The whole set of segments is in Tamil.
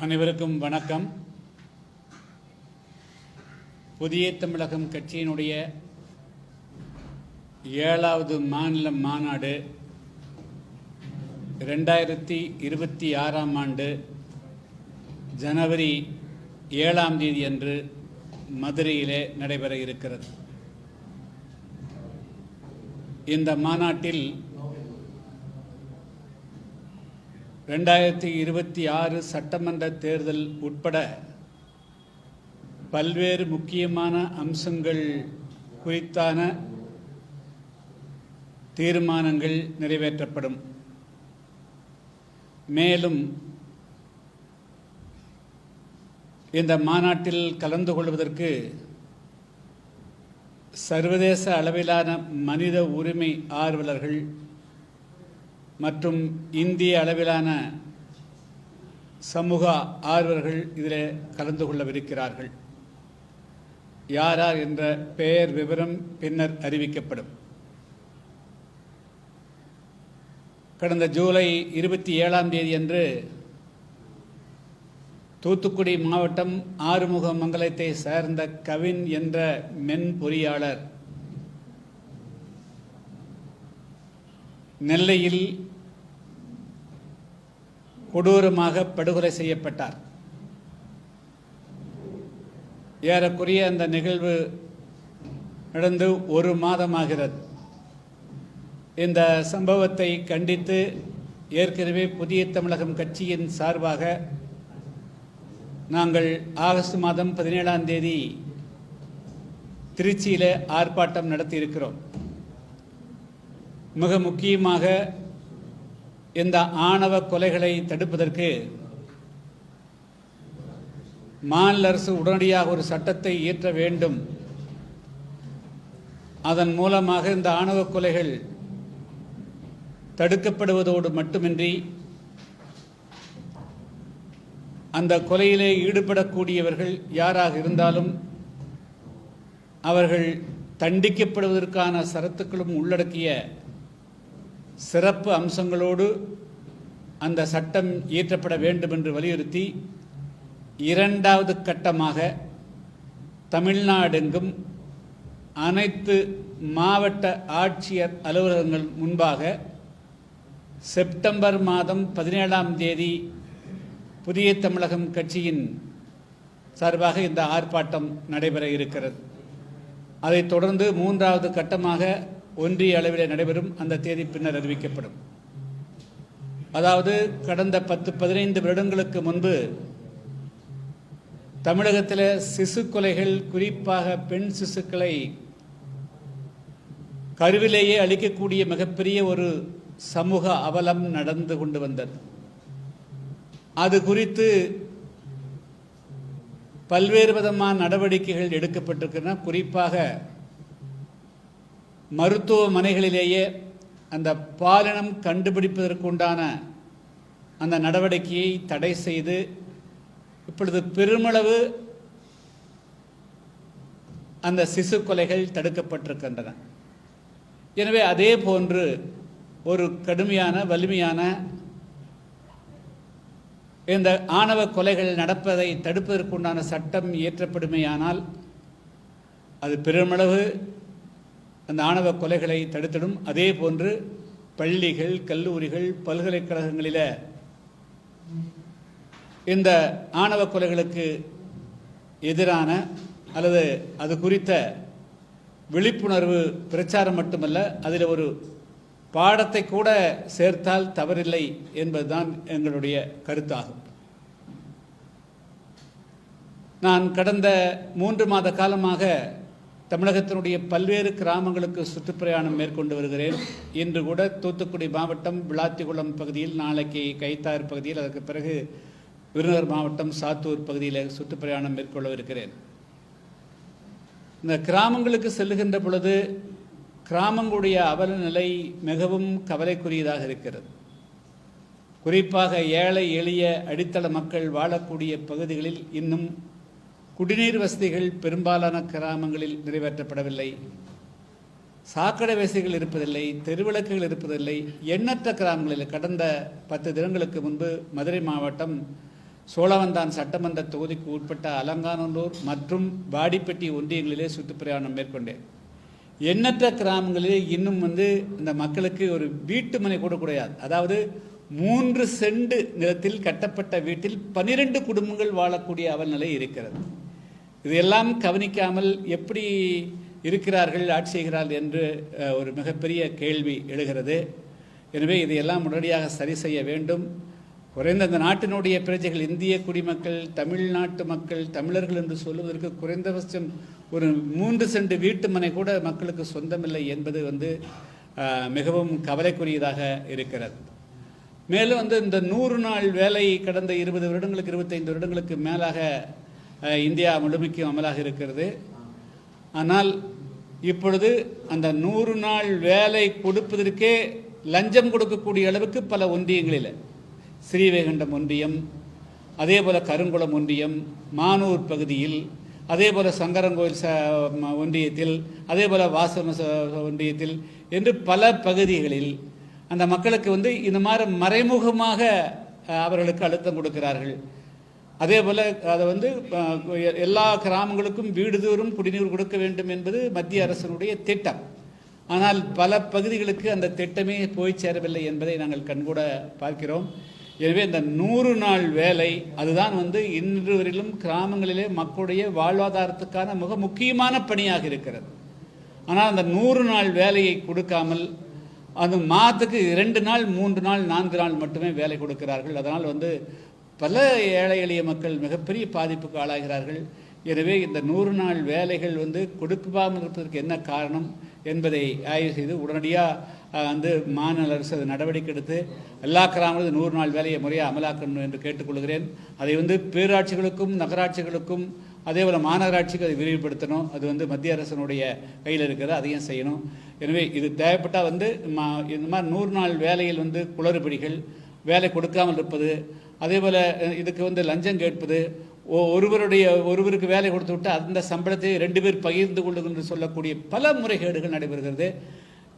அனைவருக்கும் வணக்கம். புதிய தமிழகம் கட்சியினுடைய ஏழாவது மாநில மாநாடு ரெண்டாயிரத்தி இருபத்தி ஆறாம் ஆண்டு ஜனவரி ஏழாம் தேதி அன்று மதுரையிலே நடைபெற இருக்கிறது. இந்த மாநாட்டில் ரெண்டாயிரத்தி இருபத்தி ஆறு சட்டமன்ற தேர்தல் உட்பட பல்வேறு முக்கியமான அம்சங்கள் குறித்தான தீர்மானங்கள் நிறைவேற்றப்படும். மேலும் இந்த மாநாட்டில் கலந்து கொள்வதற்கு சர்வதேச அளவிலான மனித உரிமை ஆர்வலர்கள் மற்றும் இந்திய அளவிலான சமூக ஆர்வர்கள் இதில் கலந்து கொள்ளவிருக்கிறார்கள். யார் யார் என்ற பெயர் விவரம் பின்னர் அறிவிக்கப்படும். கடந்த ஜூலை இருபத்தி ஏழாம் தேதி அன்று தூத்துக்குடி மாவட்டம் ஆறுமுக மங்கலத்தை சேர்ந்த கவின் என்ற மென் பொறியாளர் நெல்லையில் கொடூரமாக படுகொலை செய்யப்பட்டார். ஏறக்குறைய அந்த நிகழ்வு நடந்து ஒரு மாதமாகிறது. இந்த சம்பவத்தை கண்டித்து ஏற்கனவே புதிய தமிழகம் கட்சியின் சார்பாக நாங்கள் ஆகஸ்ட் மாதம் பதினேழாம் தேதி திருச்சியில் ஆர்ப்பாட்டம் நடத்தியிருக்கிறோம். மிக முக்கியமாக இந்த ஆணவ கொலைகளை தடுப்பதற்கு மாநில அரசு உடனடியாக ஒரு சட்டத்தை இயற்ற வேண்டும். அதன் மூலமாக இந்த ஆணவ கொலைகள் தடுக்கப்படுவதோடு மட்டுமின்றி அந்த கொலையிலே ஈடுபடக்கூடியவர்கள் யாராக இருந்தாலும் அவர்கள் தண்டிக்கப்படுவதற்கான சரத்துக்களும் உள்ளடக்கிய சிறப்பு அம்சங்களோடு அந்த சட்டம் இயற்றப்பட வேண்டும் என்று வலியுறுத்தி இரண்டாவது கட்டமாக தமிழ்நாடெங்கும் அனைத்து மாவட்ட ஆட்சியர் அலுவலகங்கள் முன்பாக செப்டம்பர் மாதம் பதினேழாம் தேதி புதிய தமிழகம் கட்சியின் சார்பாக இந்த ஆர்ப்பாட்டம் நடைபெற இருக்கிறது. அதைத் தொடர்ந்து மூன்றாவது கட்டமாக ஒன்றிய அளவில் நடைபெறும் அந்த தேதி பின்னர் அறிவிக்கப்படும். அதாவது கடந்த பத்து பதினைந்து வருடங்களுக்கு முன்பு தமிழகத்தில் சிசு கொலைகள் குறிப்பாக பெண் சிசுக்களை கருவிலேயே அளிக்கக்கூடிய மிகப்பெரிய ஒரு சமூக அவலம் நடந்து கொண்டு வந்தது. அது குறித்து பல்வேறு விதமான நடவடிக்கைகள் எடுக்கப்பட்டிருக்கின்றன. குறிப்பாக மருத்துவமனைகளிலேயே அந்த பாலினம் கண்டுபிடிப்பதற்குண்டான அந்த நடவடிக்கையை தடை செய்து இப்பொழுது பெருமளவு அந்த சிசு கொலைகள் தடுக்கப்பட்டிருக்கின்றன. எனவே அதே போன்று ஒரு கடுமையான வலிமையான இந்த ஆணவ கொலைகள் நடப்பதை தடுப்பதற்குண்டான சட்டம் இயற்றப்படுமேயானால் அது பெருமளவு அந்த ஆணவ கொலைகளை தடுத்திடும். அதே போன்று பள்ளிகள் கல்லூரிகள் பல்கலைக்கழகங்களில் இந்த ஆணவ கொலைகளுக்கு எதிரான அல்லது அது குறித்த விழிப்புணர்வு பிரச்சாரம் மட்டுமல்ல அதில் ஒரு பாடத்தை கூட சேர்த்தால் தவறில்லை என்பதுதான் எங்களுடைய கருத்தாகும். நான் கடந்த மூன்று மாத காலமாக தமிழகத்தினுடைய பல்வேறு கிராமங்களுக்கு சுற்றுப்பிரயாணம் மேற்கொண்டு வருகிறேன். இன்று கூட தூத்துக்குடி மாவட்டம் விளாத்திக்குளம் பகுதியில் நாளைக்கு கைத்தார் பகுதியில் அதற்கு பிறகு விருதுநகர் மாவட்டம் சாத்தூர் பகுதியில் சுற்றுப்பிரயாணம் மேற்கொள்ளவிருக்கிறேன். இந்த கிராமங்களுக்கு செல்லுகின்ற பொழுது கிராமங்களுடைய அவல நிலை மிகவும் கவலைக்குரியதாக இருக்கிறது. குறிப்பாக ஏழை எளிய அடித்தள மக்கள் வாழக்கூடிய பகுதிகளில் இன்னும் குடிநீர் வசதிகள் பெரும்பாலான கிராமங்களில் நிறைவேற்றப்படவில்லை. சாக்கடை வசதிகள் இருப்பதில்லை தெருவிளக்குகள் இருப்பதில்லை. எண்ணற்ற கிராமங்களில் கடந்த பத்து தினங்களுக்கு முன்பு மதுரை மாவட்டம் சோழவந்தான் சட்டமன்ற தொகுதிக்கு உட்பட்ட அலங்காநல்லூர் மற்றும் வாடிப்பட்டி ஒன்றியங்களிலே சுற்றுப்பிரயாணம் மேற்கொண்டேன். எண்ணற்ற கிராமங்களிலே இன்னும் வந்து இந்த மக்களுக்கு ஒரு வீட்டு மனை கூட கிடையாது. அதாவது மூன்று செண்டு நிலத்தில் கட்டப்பட்ட வீட்டில் பனிரெண்டு குடும்பங்கள் வாழக்கூடிய அவல்நிலை இருக்கிறது. இதையெல்லாம் கவனிக்காமல் எப்படி இருக்கிறார்கள் ஆட்சி செய்கிறார்கள் என்று ஒரு மிகப்பெரிய கேள்வி எழுகிறது. எனவே இதையெல்லாம் உடனடியாக சரி செய்ய வேண்டும். குறைந்த அந்த நாட்டினுடைய பிரஜைகள் இந்திய குடிமக்கள் தமிழ்நாட்டு மக்கள் தமிழர்கள் என்று சொல்லுவதற்கு குறைந்தபட்சம் ஒரு மூன்று சென்ட் வீட்டு மனை கூட மக்களுக்கு சொந்தமில்லை என்பது வந்து மிகவும் கவலைக்குரியதாக இருக்கிறது. மேலும் வந்து இந்த நூறு நாள் வேலை கடந்த இருபது வருடங்களுக்கு இருபத்தைந்து வருடங்களுக்கு மேலாக இந்தியா முழுமைக்கும் அமலாக இருக்கிறது. ஆனால் இப்பொழுது அந்த நூறு நாள் வேலை கொடுப்பதற்கே லஞ்சம் கொடுக்கக்கூடிய அளவுக்கு பல ஒன்றியங்களில் ஸ்ரீவைகுண்டம் ஒன்றியம் அதே போல் கருங்குளம் ஒன்றியம் மானூர் பகுதியில் அதே போல் சங்கரங்கோயில் ச ஒன்றியத்தில் அதே போல் வாசம ஒன்றியத்தில் என்று பல பகுதிகளில் அந்த மக்களுக்கு வந்து இந்த மாதிரி மறைமுகமாக அவர்களுக்கு அழுத்தம் கொடுக்கிறார்கள். அதே போல் அதை வந்து எல்லா கிராமங்களுக்கும் வீடுதோறும் குடிநீர் கொடுக்க வேண்டும் என்பது மத்திய அரசனுடைய திட்டம். ஆனால் பல பகுதிகளுக்கு அந்த திட்டமே போய் சேரவில்லை என்பதை நாங்கள் கண்கூட பார்க்கிறோம். எனவே இந்த நூறு நாள் வேலை அதுதான் வந்து இன்று வரையிலும் கிராமங்களிலே மக்களுடைய வாழ்வாதாரத்துக்கான மிக முக்கியமான பணியாக இருக்கிறது. ஆனால் அந்த நூறு நாள் வேலையை கொடுக்காமல் அது மாதத்துக்கு இரண்டு நாள் மூன்று நாள் நான்கு நாள் மட்டுமே வேலை கொடுக்கிறார்கள். அதனால் வந்து பல ஏழை எளிய மக்கள் மிகப்பெரிய பாதிப்புக்கு ஆளாகிறார்கள். எனவே இந்த நூறு நாள் வேலைகள் வந்து கொடுக்காமல் இருப்பதற்கு என்ன காரணம் என்பதை ஆய்வு செய்து உடனடியாக வந்து மாநில அரசு அது நடவடிக்கை எடுத்து எல்லா கிராமங்களும் நூறு நாள் வேலையை முறையாக அமலாக்கணும் என்று கேட்டுக்கொள்கிறேன். அதை வந்து பேராட்சிகளுக்கும் நகராட்சிகளுக்கும் அதே போல் மாநகராட்சிக்கு அதை விரிவுபடுத்தணும். அது வந்து மத்திய அரசனுடைய கையில் இருக்கிறது அதையும் செய்யணும். எனவே இது தேவைப்பட்டால் வந்து மா இந்த மாதிரி நூறு நாள் வேலையில் வந்து குளறுபடிகள் வேலை கொடுக்காமல் இருப்பது அதே போல் இதுக்கு வந்து லஞ்சம் கேட்பது ஒருவருடைய ஒருவருக்கு வேலை கொடுத்து விட்டு அந்த சம்பளத்தை ரெண்டு பேர் பகிர்ந்து கொள்ளுங்கள் என்று சொல்லக்கூடிய பல முறைகேடுகள் நடைபெறுகிறது.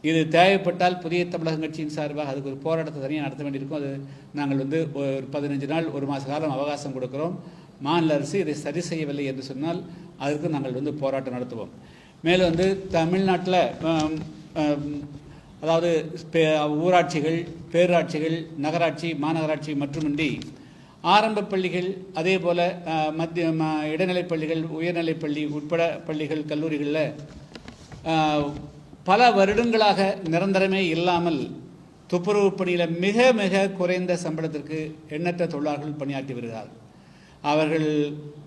இது தேவைப்பட்டால் புதிய தமிழகம் கட்சியின் சார்பாக அதுக்கு ஒரு போராட்டத்தை தனியாக நடத்த வேண்டியிருக்கும். அது நாங்கள் வந்து ஒரு பதினஞ்சு நாள் ஒரு மாத காலம் அவகாசம் கொடுக்கிறோம். மாநில அரசு இதை சரி செய்யவில்லை என்று சொன்னால் அதற்கு நாங்கள் வந்து போராட்டம் நடத்துவோம். மேலும் வந்து தமிழ்நாட்டில் அதாவது பே- ஊராட்சிகள் பேராட்சிகள் நகராட்சி மாநகராட்சி மட்டுமின்றி ஆரம்ப பள்ளிகள் அதே போல் மத்திய ம- இடைநிலைப் பள்ளிகள் உயர்நிலைப் பள்ளி உட்பட பள்ளிகள் கல்லூரிகளில் பல வருடங்களாக நிரந்தரமே இல்லாமல் துப்புரவு பணியில் மிக மிக குறைந்த சம்பளத்திற்கு எண்ணற்ற தொழிலாளர்கள் பணியாற்றி வருகிறார்கள். அவர்கள்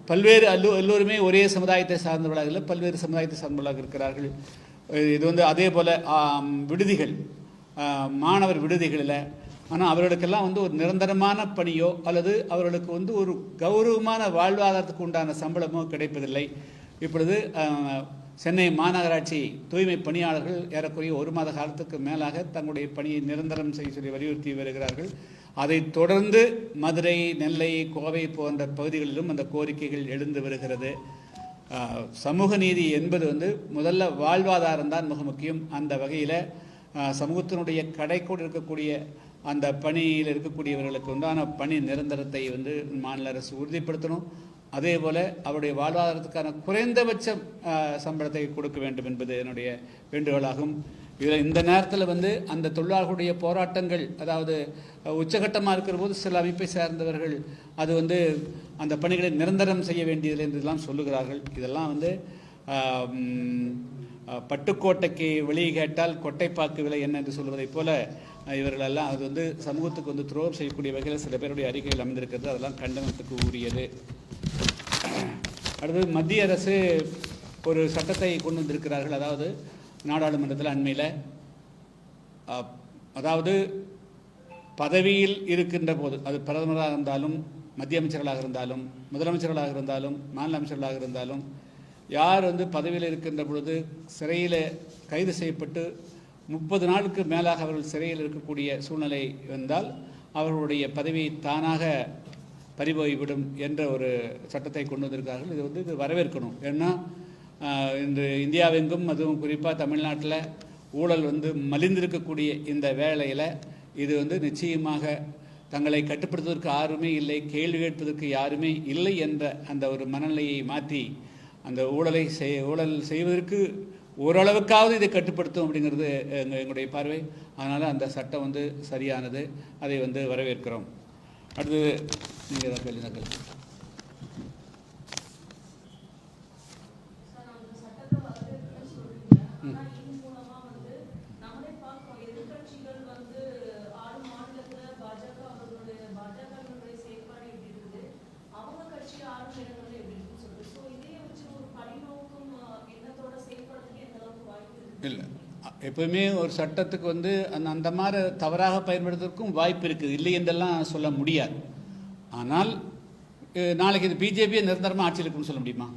பல்வேறு அல்லு எல்லோருமே ஒரே சமுதாயத்தை சார்ந்தவர்களாக இல்லை பல்வேறு சமுதாயத்தை சார்ந்தவர்களாக இருக்கிறார்கள். இது வந்து அதே போல் விடுதிகள் மாணவர் விடுதிகளில். ஆனால் அவர்களுக்கெல்லாம் வந்து ஒரு நிரந்தரமான பணியோ அல்லது அவர்களுக்கு வந்து ஒரு கௌரவமான வாழ்வாதாரத்துக்கு உண்டான சம்பளமோ கிடைப்பதில்லை. இப்பொழுது சென்னை மாநகராட்சி தூய்மை பணியாளர்கள் ஏறக்குறைய ஒரு மாத காலத்துக்கு மேலாக தங்களுடைய பணியை நிரந்தரம் செய்ய சொல்லி வலியுறுத்தி வருகிறார்கள். அதைத் தொடர்ந்து மதுரை நெல்லை கோவை போன்ற பகுதிகளிலும் அந்த கோரிக்கைகள் எழுந்து வருகிறது. சமூக நீதி என்பது வந்து முதல்ல வாழ்வாதாரம் தான் மிக முக்கியம். அந்த வகையில் சமூகத்தினுடைய கடைக்கோடு இருக்கக்கூடிய அந்த பணியில் இருக்கக்கூடியவர்களுக்கு உண்டான பணி நிரந்தரத்தை வந்து மாநில அரசு உறுதிப்படுத்தணும். அதே போல் அவருடைய வாழ்வாதாரத்துக்கான குறைந்தபட்சம் சம்பளத்தை கொடுக்க வேண்டும் என்பது என்னுடைய வேண்டுகோளாகும். இதில் இந்த நேரத்தில் வந்து அந்த தொழிலாளர்களுடைய போராட்டங்கள் அதாவது உச்சகட்டமாக இருக்கிற போது சில அமைப்பை சேர்ந்தவர்கள் அது வந்து அந்த பணிகளை நிரந்தரம் செய்ய வேண்டியதில்லை என்றெல்லாம் சொல்லுகிறார்கள். இதெல்லாம் வந்து பட்டுக்கோட்டைக்கு வெளியே கேட்டால் கொட்டைப்பாக்கு விலை என்ன என்று சொல்வதைப் போல இவர்களெல்லாம் அது வந்து சமூகத்துக்கு வந்து துரோகம் செய்யக்கூடிய வகையில் சில பேருடைய அறிக்கைகள் அமைந்திருக்கிறது. அதெல்லாம் கண்டனத்துக்கு உரியது. அடுத்தது மத்திய அரசு ஒரு சட்டத்தை கொண்டு வந்திருக்கிறார்கள். அதாவது நாடாளுமன்றத்தில் அண்மையில் அதாவது பதவியில் இருக்கின்ற போது அது பிரதமராக இருந்தாலும் மத்திய அமைச்சர்களாக இருந்தாலும் முதலமைச்சர்களாக இருந்தாலும் மாநில அமைச்சர்களாக இருந்தாலும் யார் வந்து பதவியில் இருக்கின்ற பொழுது சிறையில் கைது செய்யப்பட்டு முப்பது நாளுக்கு மேலாக அவர்கள் சிறையில் இருக்கக்கூடிய சூழ்நிலை வந்தால் அவர்களுடைய பதவி தானாக பறிபோய்விடும் என்ற ஒரு சட்டத்தை கொண்டு வந்திருக்கார்கள் இது வந்து இது வரவேற்கணும். ஏன்னா இன்று இந்தியாவெங்கும் அதுவும் குறிப்பாக தமிழ்நாட்டில் ஊழல் வந்து மலிந்திருக்கக்கூடிய இந்த வேளையில் இது வந்து நிச்சயமாக தங்களை கட்டுப்படுத்துவதற்கு யாருமே இல்லை கேள்வி கேட்பதற்கு யாருமே இல்லை என்ற அந்த ஒரு மனநிலையை மாற்றி அந்த ஊழலை செய் ஊழல் செய்வதற்கு ஓரளவுக்காவது இதை கட்டுப்படுத்தும் அப்படிங்கிறது எங்களுடைய பார்வை. அதனால் அந்த சட்டம் வந்து சரியானது. அதை வந்து வரவேற்கிறோம். அடுத்தது நீங்கள் தான் கேள்வி தான் கேள்வி சார், அந்த சட்டத்தை வரவேற்கிறேன்னு சொல்றீங்க. ஆனா இது மூலமா வந்து நம்மளே பார்க்கிறோம். எதிர்க்கட்சிகள் வந்து ஆறு மாநிலத்துல பாஜக அவர்களுடைய பாஜகவினுடைய செயல்பாடு எப்படி இருக்குது? அவங்க கட்சி ஆளும் இடங்கள்ல எப்படி இருக்குன்னு சொல்லிட்டு. So, இதையே வச்சு ஒரு பழிநோக்கும் அஹ், எண்ணத்தோட செயல்படுறதுக்கு எந்த அளவுக்கு வாய்ப்பு இருக்கு? இல்லை எப்பவுமே ஒரு சட்டத்துக்கு வந்து அந்த அந்த மாதிரி தவறாக பயன்படுத்துவதற்கும் வாய்ப்பு இருக்குது. இல்லை என்றெல்லாம் சொல்ல முடியாது. ஆனால் நாளைக்கு இது பிஜேபியை நிரந்தரமாக ஆட்சியில் இருக்குன்னு சொல்ல முடியுமா?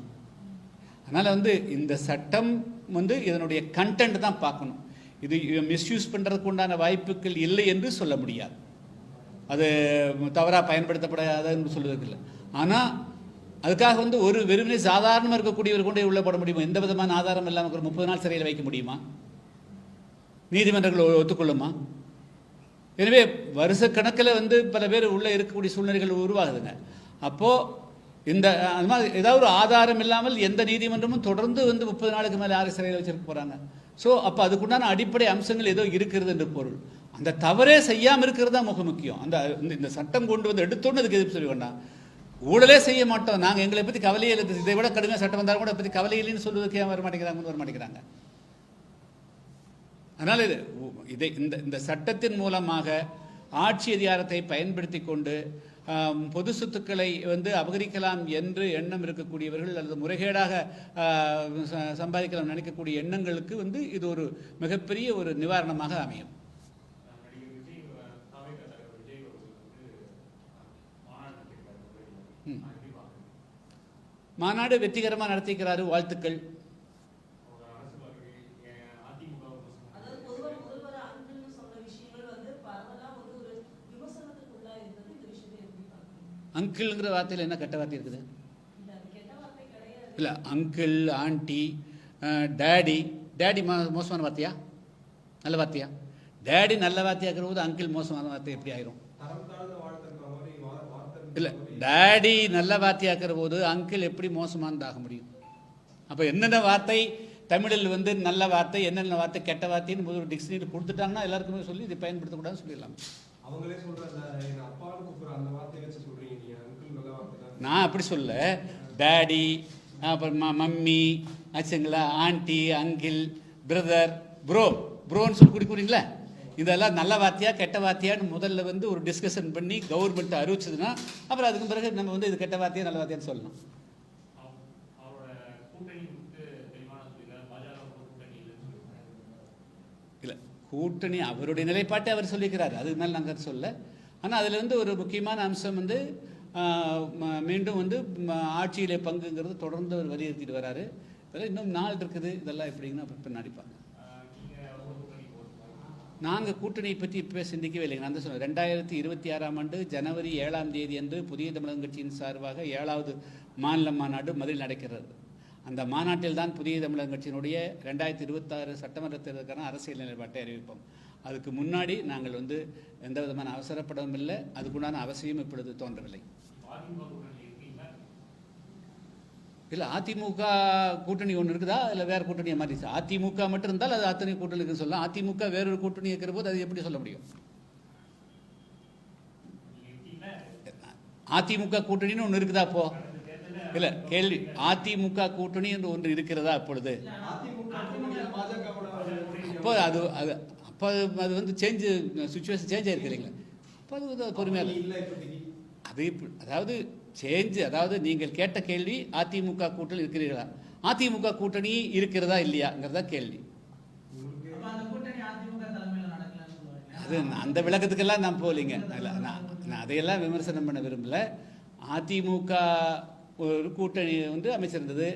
அதனால் வந்து இந்த சட்டம் வந்து இதனுடைய கண்டென்ட் தான் பார்க்கணும். இது மிஸ்யூஸ் பண்ணுறதுக்கு உண்டான வாய்ப்புகள் இல்லை என்று சொல்ல முடியாது. அது தவறாக பயன்படுத்தப்படாதுன்னு சொல்லுவதற்கு இல்லை. ஆனால் அதுக்காக வந்து ஒரு வெறுமனே சாதாரணமாக இருக்கக்கூடியவர் கொண்டே உள்ள போட முடியுமா? எந்த விதமான ஆதாரம் இல்லாமல் ஒரு முப்பது நாள் சிறையில் வைக்க முடியுமா? நீதிமன்றங்கள் ஒத்துக்கொள்ளுமா? எனவே வருஷக்கணக்கில் வந்து பல பேர் உள்ளே இருக்கக்கூடிய சூழ்நிலைகள் உருவாகுதுங்க. அப்போது இந்த அது மாதிரி ஏதாவது ஒரு ஆதாரம் இல்லாமல் எந்த நீதிமன்றமும் தொடர்ந்து வந்து முப்பது நாளுக்கு மேலே யாரை சிறையில் வச்சிருக்க போகிறாங்க ஸோ அப்போ அதுக்குண்டான அடிப்படை அம்சங்கள் ஏதோ இருக்கிறது என்று பொருள். அந்த தவறே செய்யாமல் இருக்கிறது தான் மிக முக்கியம். அந்த இந்த- இந்த சட்டம் கொண்டு வந்து எடுத்தோன்னு அதுக்கு எதிர்ப்பு சொல்லி வேண்டாம். ஊழலே செய்ய மாட்டோம். நாங்கள் எங்களை பற்றி கவலையே இல்லை. இதை விட கடுமையாக சட்டம் வந்தாலும் கூட பற்றி கவலை இல்லைன்னு சொல்வதற்கு ஏன் வர மாட்டேங்கிறாங்க? வர மாட்டேங்கிறாங்க. அதனால் இது இதை இந்த இந்த சட்டத்தின் மூலமாக ஆட்சி அதிகாரத்தை பயன்படுத்தி கொண்டு பொது சொத்துக்களை வந்து அபகரிக்கலாம் என்று எண்ணம் இருக்கக்கூடியவர்கள் அல்லது முறைகேடாக ச- சம்பாதிக்கலாம் நினைக்கக்கூடிய எண்ணங்களுக்கு வந்து இது ஒரு மிகப்பெரிய ஒரு நிவாரணமாக அமையும். மாநாடு மாநாடு வெற்றிகரமாக நடத்திக்கிறாரு வாழ்த்துக்கள் ஒரு அரசு வருகை அதிமுக அதாவது பொதுவா முதல்வர் அன்பில்னு சொன்ன விஷயங்கள் வந்து பரவலா வந்து ஒரு விமர்சனத்துக்குள்ளா இருந்தது. இந்த விஷயத்தை எப்படி பார்க்கறீங்க? அங்கிள்ங்கிற வார்த்தையில் என்ன கெட்ட வார்த்தை இருக்குது? இல்ல, அது கெட்ட வார்த்தை கிடையாது. இல்லை அங்கிள் ஆண்டி டேடி டேடி மோ மோசமான வார்த்தையா? நல்ல வார்த்தையா? டேடி நல்ல வார்த்தையாக்குற போது அங்கிள் மோசமான வார்த்தை எப்படி ஆயிரும்? இல்லை டேடி நல்ல வார்த்தையாக்குற போது அங்கிள் எப்படி மோசமானதாக முடியும்? அப்போ என்னென்ன வார்த்தை தமிழில் வந்து நல்ல வார்த்தை என்னென்ன வார்த்தை கெட்ட வார்த்தைன்னு முதல் டிக்ஷனரி கொடுத்துட்டாங்கன்னா எல்லாருக்குமே சொல்லி இதை பயன்படுத்தக்கூடாதுன்னு சொல்லிடலாம். அவங்களே சொல்றாங்க எங்க அப்பான்னு கூப்பிடுற அந்த வார்த்தையை வச்சு சொல்றீங்க நீங்க அங்கிள் நல்ல வார்த்தை தான். நான் அப்படி சொல்ல டேடி அப்புறம் ம- மம்மி ஆச்சுங்களா ஆண்டி அங்கிள் பிரதர் ப்ரோ ப்ரோன்னு சொல்லி குடிக்கிறீங்களா இதெல்லாம் நல்ல வார்த்தையா கெட்ட வார்த்தையான்னு முதல்ல வந்து ஒரு டிஸ்கஷன் பண்ணி கவர்மெண்ட் அறிவிச்சதுன்னா அப்புறம் அதுக்கு பிறகு நம்ம வந்து இது கெட்ட வார்த்தையா நல்ல வார்த்தையான்னு சொல்லியிருக்காரு இல்லை. கூட்டணி அவருடைய நிலைப்பாட்டை அவர் சொல்லிக்கிறார். அதுக்கு மேலே நாங்கள் சொல்ல. ஆனால் அதுலேருந்து ஒரு முக்கியமான அம்சம் வந்து ம- மீண்டும் வந்து ஆட்சியில் பங்குங்கிறது தொடர்ந்து அவர் வலியுறுத்திட்டு வராரு. இதெல்லாம் இன்னும் நாள் இருக்குது. இதெல்லாம் எப்படிங்கன்னா அப்புறம் பின்னாடி நாங்கள் கூட்டணியை பற்றி இப்போ சிந்திக்கவே இல்லைங்க நான் தான் சொன்னேன் ரெண்டாயிரத்தி இருபத்தி ஆறாம் ஆண்டு ஜனவரி ஏழாம் தேதி அன்று புதிய தமிழகம் கட்சியின் சார்பாக ஏழாவது மாநில மாநாடு மதுரையில் நடக்கிறது அந்த மாநாட்டில் தான் புதிய தமிழகம் கட்சியினுடைய ரெண்டாயிரத்தி இருபத்தாறு சட்டமன்ற தேர்தலுக்கான அரசியல் நிலைப்பாட்டை அறிவிப்போம். அதுக்கு முன்னாடி நாங்கள் வந்து எந்த விதமான அவசரப்படவும் இல்லை. அதுக்குண்டான அவசியம் இப்பொழுது தோன்றவில்லை. இல்லை அதிமுக கூட்டணி ஒன்று இருக்குதா? இல்லை வேறு கூட்டணியை மாறிச்சு அதிமுக மட்டும் இருந்தால் அது அத்தனை கூட்டணிக்கு சொல்லலாம். அதிமுக வேறொரு கூட்டணி இருக்கிற போது அது எப்படி சொல்ல முடியும்? அதிமுக கூட்டணின்னு ஒன்று இருக்குதா அப்போ? இல்லை கேள்வி. அதிமுக கூட்டணி என்று ஒன்று இருக்கிறதா அப்பொழுது? அப்போ அது அது அப்போ அது- வந்து சேஞ்சு சுச்சுவேஷன் சேஞ்ச் ஆயிருக்கு இல்லைங்களா அப்போ அது வந்து பொறுமையாக அது அதாவது சேஞ்சு அதாவது நீங்கள் கேட்ட கேள்வி அதிமுக கூட்டணி இருக்கிறீர்களா? அதிமுக கூட்டணி இருக்கிறதா இல்லையாங்கிறதா கேள்வி. அது அந்த விளக்கத்துக்கெல்லாம் நான் போகலைங்க. இல்லை நான் நான் அதையெல்லாம் விமர்சனம் பண்ண விரும்பல. அதிமுக ஒரு கூட்டணி வந்து அமைச்சிருந்தது.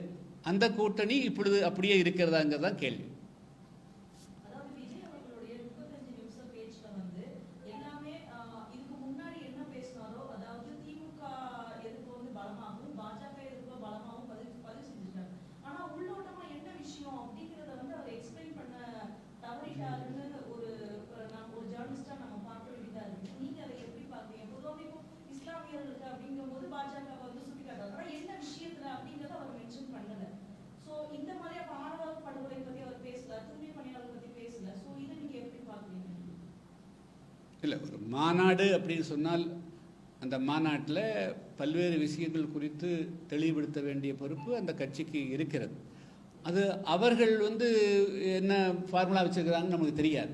அந்த கூட்டணி இப்பொழுது அப்படியே இருக்கிறதாங்கிறது தான் கேள்வி அதாவது விஜய் அவர்களுடைய 35 நிமிஷ பேச்சுல வந்து எல்லாமே ஆஹ், இதுக்கு முன்னாடி என்ன பேசினாரோ அதாவது திமுக எதிர்ப்பு வந்து பலமாகவும் பாஜக எதிர்ப்பு பலமாகவும் பதிவு பதிவு செஞ்சிருக்காரு ஆனா உள்ளோட்டமா என்ன விஷயம் அப்படிங்கறத வந்து அவர் எக்ஸ்பிளைன் பண்ண தவறிட்டாருன்னு ஒரு ஒரு நம்ம ஒரு ஜேர்னலிஸ்டா நம்ம பார்க்க வேண்டியதா இருக்கு நீங்க அதை எப்படி பாக்குறீங்க இஸ்லாமியர்களுக்கு அப்படிங்கும்போது பாஜக வந்து சுட்டிக்காட்டுறாங்க ஆனா என்ன விஷயத்துல அப்படிங்கறத அவர் மென்ஷன் பண்ணல சோ இந்த மாதிரி அப்ப ஆணவ படுகொலை பத்தி அவர் பேசல தூய்மை பணியாளர் பத்தி பேசல சோ இதை நீங்க எப்படி பாக்குறீங்க இல்லை ஒரு மாநாடு அப்படின்னு சொன்னால் அந்த மாநாட்டில் பல்வேறு விஷயங்கள் குறித்து தெளிவுபடுத்த வேண்டிய பொறுப்பு அந்த கட்சிக்கு இருக்கிறது. அது அவர்கள் வந்து என்ன ஃபார்முலா வச்சுருக்கிறாங்கன்னு நமக்கு தெரியாது.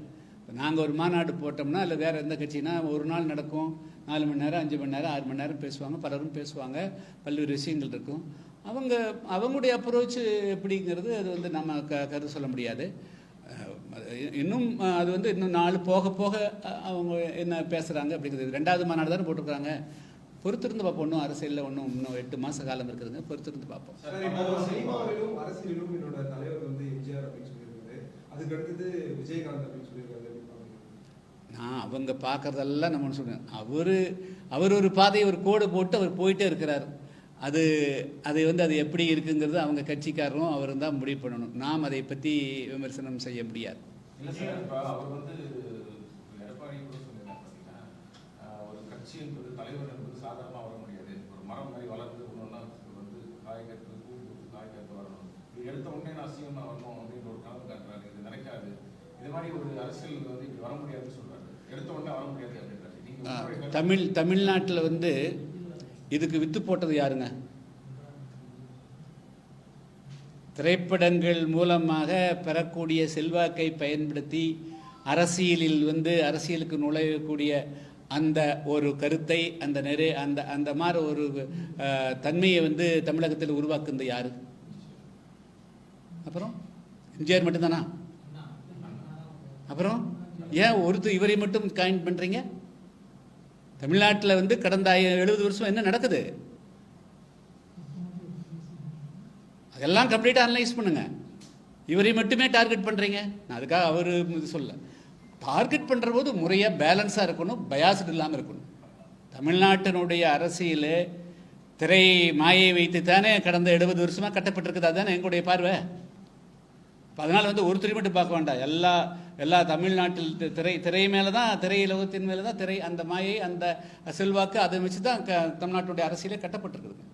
நாங்கள் ஒரு மாநாடு போட்டோம்னா இல்லை வேறு எந்த கட்சினா ஒரு நாள் நடக்கும். நாலு மணி நேரம் அஞ்சு மணி நேரம் ஆறு மணி நேரம் பேசுவாங்க. பலரும் பேசுவாங்க. பல்வேறு விஷயங்கள் இருக்கும். அவங்க அவங்களுடைய அப்ரோச் எப்படிங்கிறது அது வந்து நம்ம க கருத்து சொல்ல முடியாது. இன்னும் அது வந்து இன்னும் நாள் போக போக அவங்க என்ன பேசுகிறாங்க அப்படிங்கிறது. ரெண்டாவது மாநாடு தானே போட்டிருக்காங்க பொறுத்திருந்து பார்ப்போம். இன்னும் அரசியலில் ஒன்றும் இன்னும் எட்டு மாத காலம் இருக்குதுங்க. பொறுத்திருந்து பார்ப்போம். அரசியலிலும் என்னோட தலைவர் வந்து எம்ஜிஆர் அப்படின்னு சொல்லியிருக்காரு. விஜயகாந்த் அப்படின்னு சொல்லியிருக்காரு? நான் அவங்க பார்க்குறதெல்லாம் நம்ம சொல்லுவேன் அவர் அவர் ஒரு பாதையை ஒரு கோடு போட்டு அவர் போயிட்டே இருக்கிறார். அது அது வந்து அது எப்படி இருக்குங்கிறது அவங்க கட்சிக்காரரும் அவர் தான் முடிவு பண்ணணும். நாம் அதை பற்றி விமர்சனம் செய்ய முடியாது. எடுத்த உடனே நான் சீமா வரணும் அப்படின்னு ஒரு கனவு காட்டுறாரு. இது நினைக்காது. இது மாதிரி ஒரு அரசியல் வந்து இப்படி வர முடியாதுன்னு சொல்றாரு. எடுத்த உடனே வர முடியாது அப்படின்றாரு. தமிழ் தமிழ்நாட்டில் வந்து இதுக்கு வித்து போட்டது யாருங்க? திரைப்படங்கள் மூலமாக பெறக்கூடிய செல்வாக்கை பயன்படுத்தி அரசியலில் வந்து அரசியலுக்கு நுழையக்கூடிய அந்த ஒரு கருத்தை அந்த நிறை அந்த அந்த மாதிரி ஒரு தன்மையை வந்து தமிழகத்தில் உருவாக்குனது யாரு? அப்புறம் எம்ஜிஆர் மட்டும்தானா? அப்புறம் ஏன் ஒருத்தர் இவரை மட்டும் காயின் பண்ணுறீங்க தமிழ்நாட்டில் வந்து கடந்த எழுபது வருஷம் என்ன நடக்குது? அதெல்லாம் கம்ப்ளீட்டாக அனலைஸ் பண்ணுங்க. இவரை மட்டுமே டார்கெட் பண்ணுறீங்க நான் அதுக்காக அவர் இது சொல்ல டார்கெட் பண்ணுற போது முறையாக பேலன்ஸாக இருக்கணும் பயாஸ்டு இல்லாமல் இருக்கணும். தமிழ்நாட்டினுடைய அரசியல் திரை மாயை வைத்து தானே கடந்த எழுபது வருஷமாக கட்டப்பட்டிருக்குது. தானே எங்களுடைய பார்வை? அதனால வந்து ஒருத்தரை மட்டும் பார்க்க வேண்டாம். எல்லா எல்லா தமிழ்நாட்டில் திரை திரை மேலே தான் திரை உலகத்தின் மேலே தான் திரை அந்த மாயை அந்த செல்வாக்கு அதை வச்சு தான் க தமிழ்நாட்டுடைய அரசியலே பார்த்தீங்கன்னா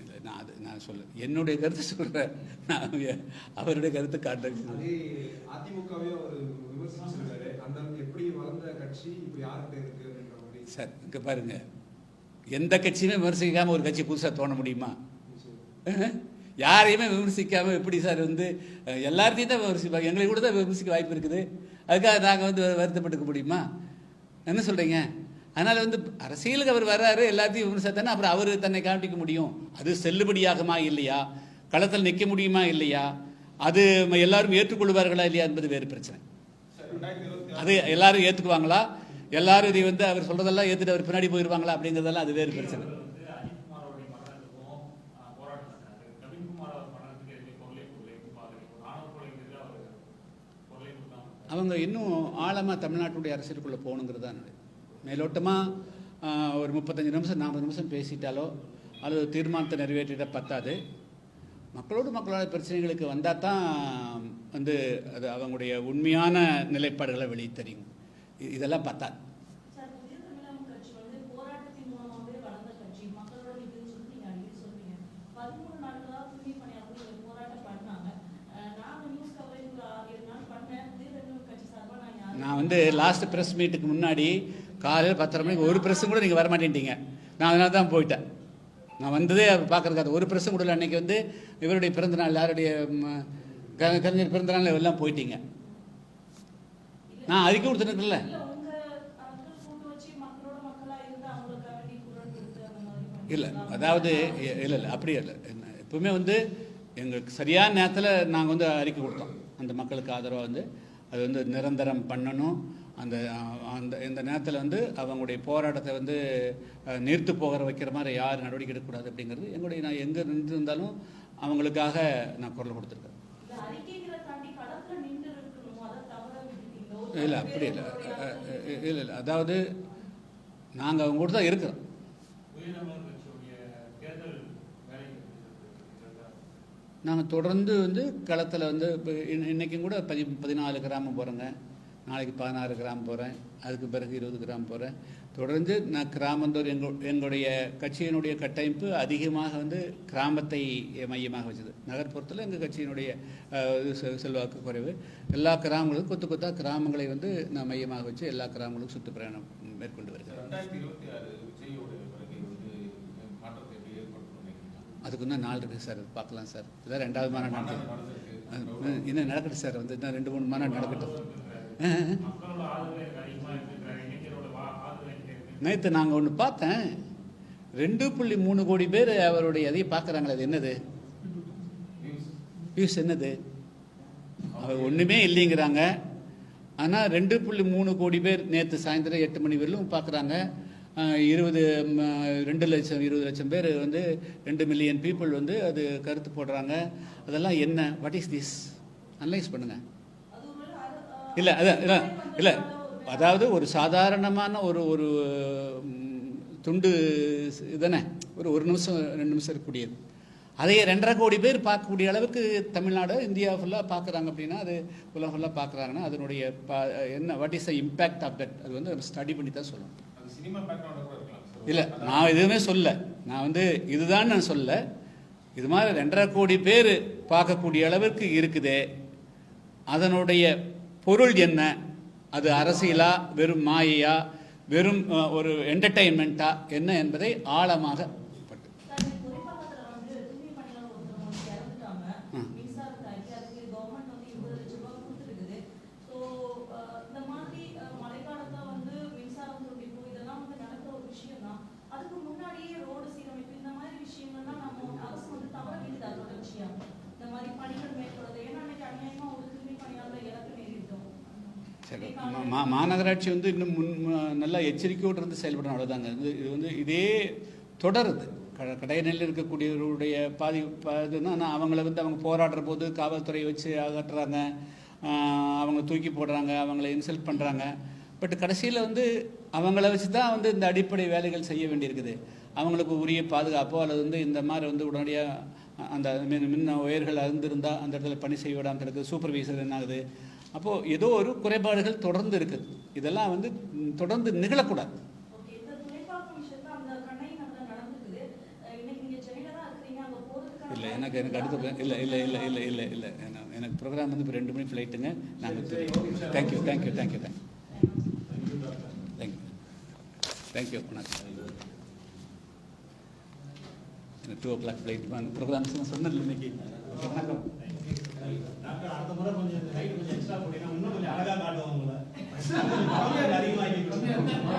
இல்லை நான் அது நான் சொல்ல என்னுடைய கருத்து சொல்கிறேன் நான் அவருடைய கருத்து காட்டுறேன். அதிமுகவே சார் இங்கே பாருங்க. எந்த கட்சியுமே விமர்சிக்காமல் ஒரு கட்சி புதுசாக தோண முடியுமா? யாரையுமே விமர்சிக்காமல் எப்படி சார் வந்து எல்லாத்தையும் தான் விமர்சிப்பாங்க. எங்களை கூட தான் விமர்சிக்க வாய்ப்பு இருக்குது. அதுக்காக நாங்கள் வந்து வருத்தப்பட்டுக்க முடியுமா? என்ன சொல்கிறீங்க அதனால் வந்து அரசியலுக்கு அவர் வர்றாரு எல்லாத்தையும் விமர்சித்தானே அப்புறம் அவர் தன்னை காமிக்க முடியும். அது செல்லுபடியாகுமா இல்லையா? களத்தில் நிற்க முடியுமா இல்லையா? அது எல்லாரும் ஏற்றுக்கொள்வார்களா இல்லையா என்பது வேறு பிரச்சனை. அது எல்லாரும் ஏற்றுக்குவாங்களா எல்லாரும் இதை வந்து அவர் சொல்றதெல்லாம் ஏற்றுட்டு அவர் பின்னாடி போயிடுவாங்களா அப்படிங்கிறதெல்லாம் அது வேறு பிரச்சனை வந்து அஜித்குமாரோடைய மரணத்துக்கும் ஆஹ், போராட்டம் நடத்தாரு நவீன்குமார் அவர் மரணத்துக்கு எதுவுமே குரலே கொடுக்கல எப்படி பாக்குறீங்க ஒரு ஆணவ கொலைக்கு எதிராக அவர் குரலே கொடுக்காம அவங்க இன்னும் ஆழமாக தமிழ்நாட்டுடைய அரசியலுக்குள்ளே போகணுங்கிறது தான் மேலோட்டமாக ஒரு முப்பத்தஞ்சு நிமிஷம் நாற்பது நிமிஷம் பேசிட்டாலோ அல்லது தீர்மானத்தை நிறைவேற்றிட பத்தாது. மக்களோடு மக்களோட பிரச்சனைகளுக்கு வந்தால் தான் வந்து அது அவங்களுடைய உண்மையான நிலைப்பாடுகளை வெளியே தெரியும் இதெல்லாம் பத்தாது சார் புதிய தமிழகம் கட்சி வந்து போராட்டத்தின் மூலமாகவே வளர்ந்த கட்சி மக்களோட இதுன்னு சொல்லி நீங்க அடிக்கடி சொல்றீங்க பதிமூணு நாட்களா தூய்மை பணியாளர்கள் இங்க போராட்டம் பண்ணாங்க அஹ் நாங்க நியூஸ் கவரேஜ் ஒரு ஆறு ஏழு நாள் பண்ணேன் புதிய தமிழகம் கட்சி சார்பா நான் வந்து லாஸ்ட் ப்ரெஸ் மீட்டுக்கு முன்னாடி காலையில் பத்தரை மணிக்கு ஒரு ப்ரெஸ்ஸும் கூட நீங்கள் வரமாட்டேன்ட்டீங்க. நான் அதனால தான் போயிட்டேன். நான் வந்ததே பார்க்குறதுக்காக ஒரு ப்ரெஸ்ஸும் கூட இல்லை. அன்னைக்கு வந்து இவருடைய பிறந்தநாள் யாருடைய கலைஞர் பிறந்தநாள் எல்லாம் போயிட்டீங்க. நான் அறிக்கை கொடுத்துருக்கல இல்ல அதாவது இல்லை இல்லை அப்படி இல்லை. எப்பவுமே வந்து எங்களுக்கு சரியான நேரத்தில் நாங்கள் வந்து அறிக்கை கொடுத்தோம். அந்த மக்களுக்கு ஆதரவாக வந்து. அது வந்து நிரந்தரம் பண்ணணும். அந்த அந்த இந்த நேரத்தில் வந்து அவங்களுடைய போராட்டத்தை வந்து அஹ், நீர்த்து போகிற வைக்கிற மாதிரி யார் நடவடிக்கை எடுக்கக்கூடாது அப்படிங்கிறது எங்களுடைய நான் எங்கே நின்றுருந்தாலும் அவங்களுக்காக நான் குரல் கொடுத்துருக்கேன். இல்ல நின்று அப்படி இல்லை. இல்லை இல்லை. அதாவது நாங்கள் அவங்க கூட தான் இருக்கிறோம் புதிய தமிழர் கட்சியுடைய தேர்தல் வேலை எப்படி இருக்கு? நாங்கள் தொடர்ந்து வந்து களத்தில் வந்து இப்போ இன்றைக்கும் கூட பதி பதினாலு கிராமம் போகிறேங்க நாளைக்கு பதினாறு கிராம் போகிறேன் அதுக்கு பிறகு இருபது கிராம் போகிறேன் தொடர்ந்து நான் கிராமந்தோர் எங்கள் எங்களுடைய கட்சியினுடைய கட்டமைப்பு அதிகமாக வந்து கிராமத்தை மையமாக வச்சது. நகர்ப்புறத்தில் எங்கள் கட்சியினுடைய செ- செல்வாக்கு குறைவு. எல்லா கிராமங்களுக்கும் கொத்து கொத்தா கிராமங்களை வந்து நான் மையமாக வச்சு எல்லா கிராமங்களுக்கும் பிரயாணம் மேற்கொண்டு வருகிறேன் ரெண்டாயிரத்தி இருபத்தி ஆறு விஜயோட வருகை வந்து மாற்றத்தை எப்படி ஏற்படுத்தும் நினைக்கிறீங்களா? அதுக்கு இன்னும் நாள் இருக்குது சார் பார்க்கலாம் சார். இதான் ரெண்டாவது மாநாடு நடக்குது. இன்னும் நடக்கட்டும் சார் வந்து இன்னும் ரெண்டு மூணு மாநாடு நடக்கட்டும். நேற்று நாங்கள் ஒன்று பார்த்தேன். ரெண்டு புள்ளி மூணு கோடி பேர் அவருடைய இதையை பார்க்குறாங்களே அது என்னது. வியூஸ் என்னது? அவர் ஒன்றுமே இல்லைங்கிறாங்க. ஆனால் ரெண்டு புள்ளி மூணு கோடி பேர் நேற்று சாயந்தரம் எட்டு மணி வரையிலும் பார்க்குறாங்க. இருபது ரெண்டு லட்சம் இருபது லட்சம் பேர் வந்து ரெண்டு மில்லியன் பீப்புள் வந்து அது கருத்து போடுறாங்க. அதெல்லாம் என்ன? வாட் இஸ் திஸ் அனலைஸ் பண்ணுங்கள் இல்லை அதான் இல்லை இல்லை. அதாவது ஒரு சாதாரணமான ஒரு ஒரு துண்டு இதுதானே? ஒரு ஒரு நிமிஷம் ரெண்டு நிமிஷம் இருக்கக்கூடியது. அதையே ரெண்டரை கோடி பேர் பார்க்கக்கூடிய அளவுக்கு தமிழ்நாடு இந்தியா ஃபுல்லாக பார்க்குறாங்க அப்படின்னா அது உலகம் ஃபுல்லாக பார்க்குறாங்கன்னா அதனுடைய பா என்ன what is the impact of that அது வந்து ஸ்டடி பண்ணி தான் சொல்லணும். இல்லை நான் எதுவுமே சொல்ல. நான் வந்து இதுதான் நான் சொல்ல. இது மாதிரி ரெண்டரை கோடி பேர் பார்க்கக்கூடிய அளவிற்கு இருக்குதே. அதனுடைய பொருள் என்ன? அது அரசியலா வெறும் மாயையா வெறும் ஒரு என்டர்டெயின்மெண்ட்டா என்ன என்பதை ஆழமாக பட்டு சார், இந்த குறிப்பாக்கத்துல வந்து தூய்மை பணியாளர் ஒருத்தவங்க வந்து இறந்துட்டாங்க. ம். மின்சாரத்துக்கு அதுக்கு government வந்து 20 லட்ச ரூபாய் கொடுத்திருக்குது. So, அஹ், இந்த மாதிரி அஹ், மழைக்காலத்துல வந்து மின்சாரம் துண்டிப்பு இதெல்லாம் வந்து நடக்கிற ஒரு விஷயம்தான். அதுக்கு முன்னாடியே ரோடு சீரமைப்பு இந்த மாதிரி விஷயங்கள்லாம் நம்ம அரசு வந்து தவற விடுதா தொடர்ச்சியா இந்த மாதிரி பணிகள் மேற்கொள்வது ஏன்னா அன்னைக்கு அநியாயமா ஒரு தூய்மை பணியாளரை இழக்க நேரிட்டோம் சரி மா- மாநகராட்சி வந்து இன்னும் முன் நல்லா எச்சரிக்கையோடு இருந்து செயல்படணும் அவ்வளோதாங்க இது இது வந்து இதே தொடருது. க- கடைநிலையில் இருக்கக்கூடியவருடைய பாதி இதுன்னா ஆனால் அவங்கள வந்து அவங்க போராடுற போது காவல்துறை வச்சு அகற்றுறாங்க. அவங்க தூக்கி போடுறாங்க அவங்கள இன்சல்ட் பண்ணுறாங்க பட் கடைசியில் வந்து அவங்கள வச்சு தான் வந்து இந்த அடிப்படை வேலைகள் செய்ய வேண்டியிருக்குது. அவங்களுக்கு உரிய பாதுகாப்போ அல்லது வந்து இந்த மாதிரி வந்து உடனடியாக அந்த மின் மின் உயர்கள் அருந்திருந்தால் அந்த இடத்துல பணி செய்ய விடாமல் இருக்குது சூப்பர்வைசர் என்ன ஆகுது அப்போது ஏதோ ஒரு குறைபாடுகள் தொடர்ந்து இருக்குது இதெல்லாம் வந்து தொடர்ந்து நிகழக்கூடாது. இல்லை எனக்கு எனக்கு அடுத்த இல்லை இல்லை இல்லை இல்லை இல்லை இல்லை. எனக்கு- எனக்கு ப்ரோக்ராம் வந்து இப்போ ரெண்டு மணி ஃப்ளைட்டுங்க நாங்கள் thank you thank you thank you thank you thank you thank you வணக்கம். எனக்கு two o'clock flight programmes நான் சொன்னதில்லை இன்னைக்கு. வணக்கம். டாக்டர் அடுத்த முறை கொஞ்சம்